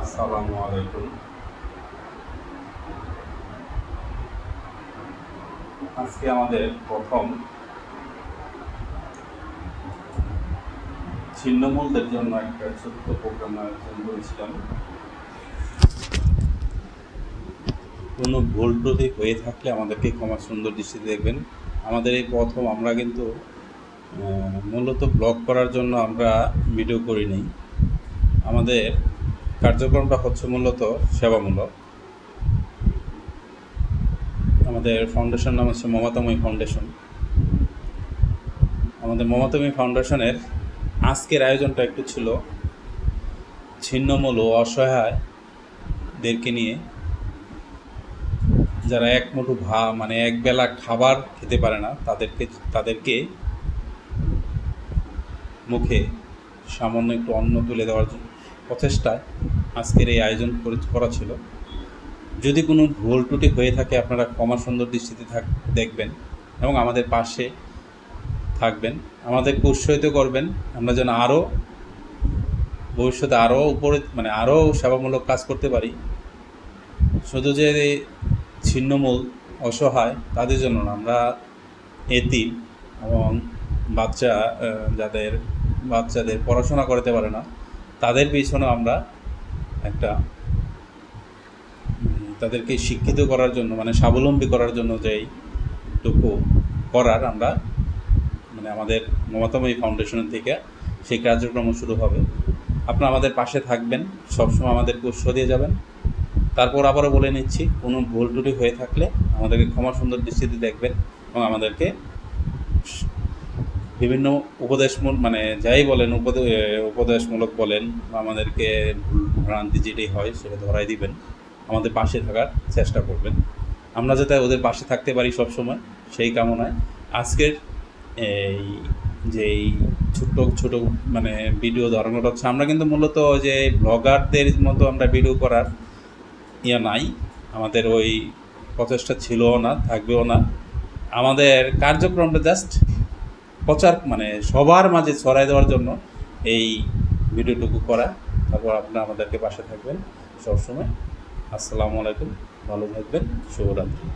আসসালামু আলাইকুম। আজকে আমাদের প্রথম ছিন্নমূলদের জন্য একটা ছোট্ট প্রোগ্রাম আয়োজন করেছিলাম। কোনো ভুল ত্রুটি হয়ে থাকলে আমাদেরকে ক্ষমা সুন্দর দৃষ্টিতে দেখবেন। আমাদের এই প্রথম আমরা কিন্তু মূলত ব্লগ করার জন্য আমরা ভিডিও করি নাই। আমাদের কার্যক্রমটা হচ্ছে মূলত সেবামূলক। আমাদের ফাউন্ডেশন নাম হচ্ছে মমতাময়ী ফাউন্ডেশন আমাদের মমতাময়ী ফাউন্ডেশনের আজকের আয়োজনটা একটু ছিল ছিন্নমূল ও অসহায়দেরকে নিয়ে। যারা এক মুঠো ভা মানে এক বেলা খাবার খেতে পারে না, তাদেরকে তাদেরকে মুখে সামান্য একটু অন্ন তুলে দেওয়ার জন্য। প্রচেষ্টায় আজকের এই আয়োজন করা ছিল। যদি কোনো ভুল ত্রুটি হয়ে থাকে, আপনারা ক্ষমা সুন্দর দৃষ্টিতে থাক, দেখবেন এবং আমাদের পাশে থাকবেন। আমাদেরকে উৎসাহিত করবেন। আমরা যেন আরও ভবিষ্যতে আরও উপরে মানে আরও সেবামূলক কাজ করতে পারি। শুধু যে ছিন্নমূল অসহায়, তাদের জন্য আমরা এতি এবং বাচ্চা যাদের, বাচ্চাদের পড়াশোনা করতে পারে না তাদের পিছনে আমরা একটা তাদেরকে শিক্ষিত করার জন্য মানে স্বাবলম্বী করার জন্য যেইটুকু করার আমরা মানে আমাদের মমতাময়ী ফাউন্ডেশনের থেকে সেই কার্যক্রম শুরু হবে। আপনারা আমাদের পাশে থাকবেন, সবসময় আমাদেরকে উৎসাহ দিয়ে যাবেন। তারপর আবারও বলে নিচ্ছি, কোনো ভুল ত্রুটি হয়ে থাকলে আমাদেরকে ক্ষমা সুন্দর দৃষ্টিতে দেখবেন এবং আমাদেরকে বিভিন্ন উপদেশমূল মানে যাই বলেন, উপদে উপদেশমূলক বলেন আমাদেরকে ভুল ভ্রান্তি যেটাই হয়, সেটা ধরাই দিবেন। আমাদের পাশে থাকার চেষ্টা করবেন। আমরা যাতে ওদের পাশে থাকতে পারি সব সময় সেই কামনায়। আজকের এই যেই ছোট্ট, ছোট মানে ভিডিও ধরানোটা হচ্ছে, আমরা কিন্তু মূলত যে ব্লগারদের মতো আমরা ভিডিও করার ইয়ে নাই। আমাদের ওই প্রচেষ্টা ছিলও না, থাকবেও না। আমাদের কার্যক্রমটা জাস্ট প্রচার মানে সবার মাঝে ছড়াই দেওয়ার জন্য এই ভিডিওটুকু করা। তারপর আপনারা আমাদেরকে পাশে থাকবেন সবসময়। আসসালামু আলাইকুম। ভালো থাকবেন। শুভরাত্রি।